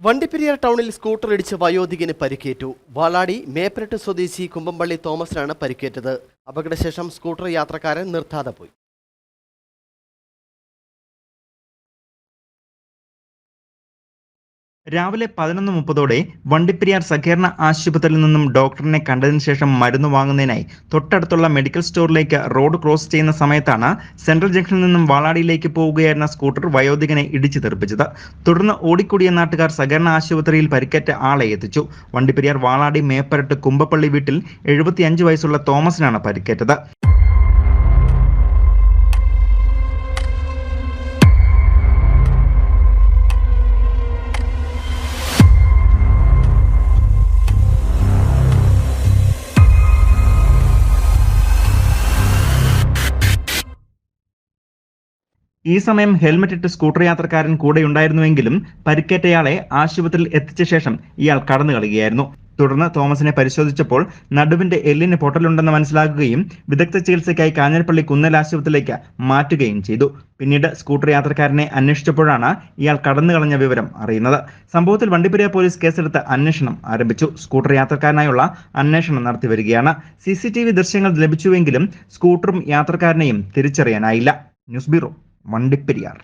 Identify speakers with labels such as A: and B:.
A: വണ്ടിപ്പെരിയാർ ടൗണിൽ സ്കൂട്ടർ ഇടിച്ച് വയോധികന് പരിക്കേറ്റു. വാളാടി മേപ്പരട്ട് സ്വദേശി കുമ്പംപള്ളി തോമസിനാണ് പരിക്കേറ്റത്. അപകടശേഷം സ്കൂട്ടർ യാത്രക്കാരൻ നിർത്താതെ പോയി.
B: രാവിലെ പതിനൊന്ന് മുപ്പതോടെ വണ്ടിപ്പെരിയാർ സഹകരണ ആശുപത്രിയിൽ നിന്നും ഡോക്ടറിനെ കണ്ടതിന് ശേഷം മരുന്ന് വാങ്ങുന്നതിനായി തൊട്ടടുത്തുള്ള മെഡിക്കൽ സ്റ്റോറിലേക്ക് റോഡ് ക്രോസ് ചെയ്യുന്ന സമയത്താണ് സെൻട്രൽ ജംഗ്ഷനിൽ നിന്നും വാളാടിയിലേക്ക് പോവുകയായിരുന്ന സ്കൂട്ടർ വയോധികനെ ഇടിച്ചു തെറിപ്പിച്ചത്. തുടർന്ന് ഓടിക്കൂടിയ നാട്ടുകാർ സഹകരണ ആശുപത്രിയിൽ പരിക്കേറ്റ ആളെ എത്തിച്ചു. വണ്ടിപ്പെരിയാർ വാളാടി മേപ്പരട്ട് കുമ്പപ്പള്ളി വീട്ടിൽ എഴുപത്തിയഞ്ച് വയസ്സുള്ള തോമസിനാണ് പരിക്കേറ്റത്. ഈ സമയം ഹെൽമറ്റ് ഇട്ട് സ്കൂട്ടർ യാത്രക്കാരൻ കൂടെ ഉണ്ടായിരുന്നുവെങ്കിലും പരിക്കേറ്റയാളെ ആശുപത്രിയിൽ എത്തിച്ച ശേഷം ഇയാൾ കടന്നു കളയുകയായിരുന്നു. തുടർന്ന് തോമസിനെ പരിശോധിച്ചപ്പോൾ നടുവിന്റെ എല്ലിന് പൊട്ടലുണ്ടെന്ന് മനസ്സിലാക്കുകയും വിദഗ്ധ ചികിത്സയ്ക്കായി കാഞ്ഞിരപ്പള്ളി കുന്നൽ ആശുപത്രിയിലേക്ക് മാറ്റുകയും ചെയ്തു. പിന്നീട് സ്കൂട്ടർ യാത്രക്കാരനെ അന്വേഷിച്ചപ്പോഴാണ് ഇയാൾ കടന്നു കളഞ്ഞ വിവരം അറിയുന്നത്. സംഭവത്തിൽ വണ്ടിപ്പെരിയാർ പോലീസ് കേസെടുത്ത് അന്വേഷണം ആരംഭിച്ചു. സ്കൂട്ടർ യാത്രക്കാരനായുള്ള അന്വേഷണം നടത്തി വരികയാണ്. സി സി ടി വി ദൃശ്യങ്ങൾ ലഭിച്ചുവെങ്കിലും സ്കൂട്ടറും യാത്രക്കാരനെയും തിരിച്ചറിയാനായില്ല. News bureau Vandiperiyar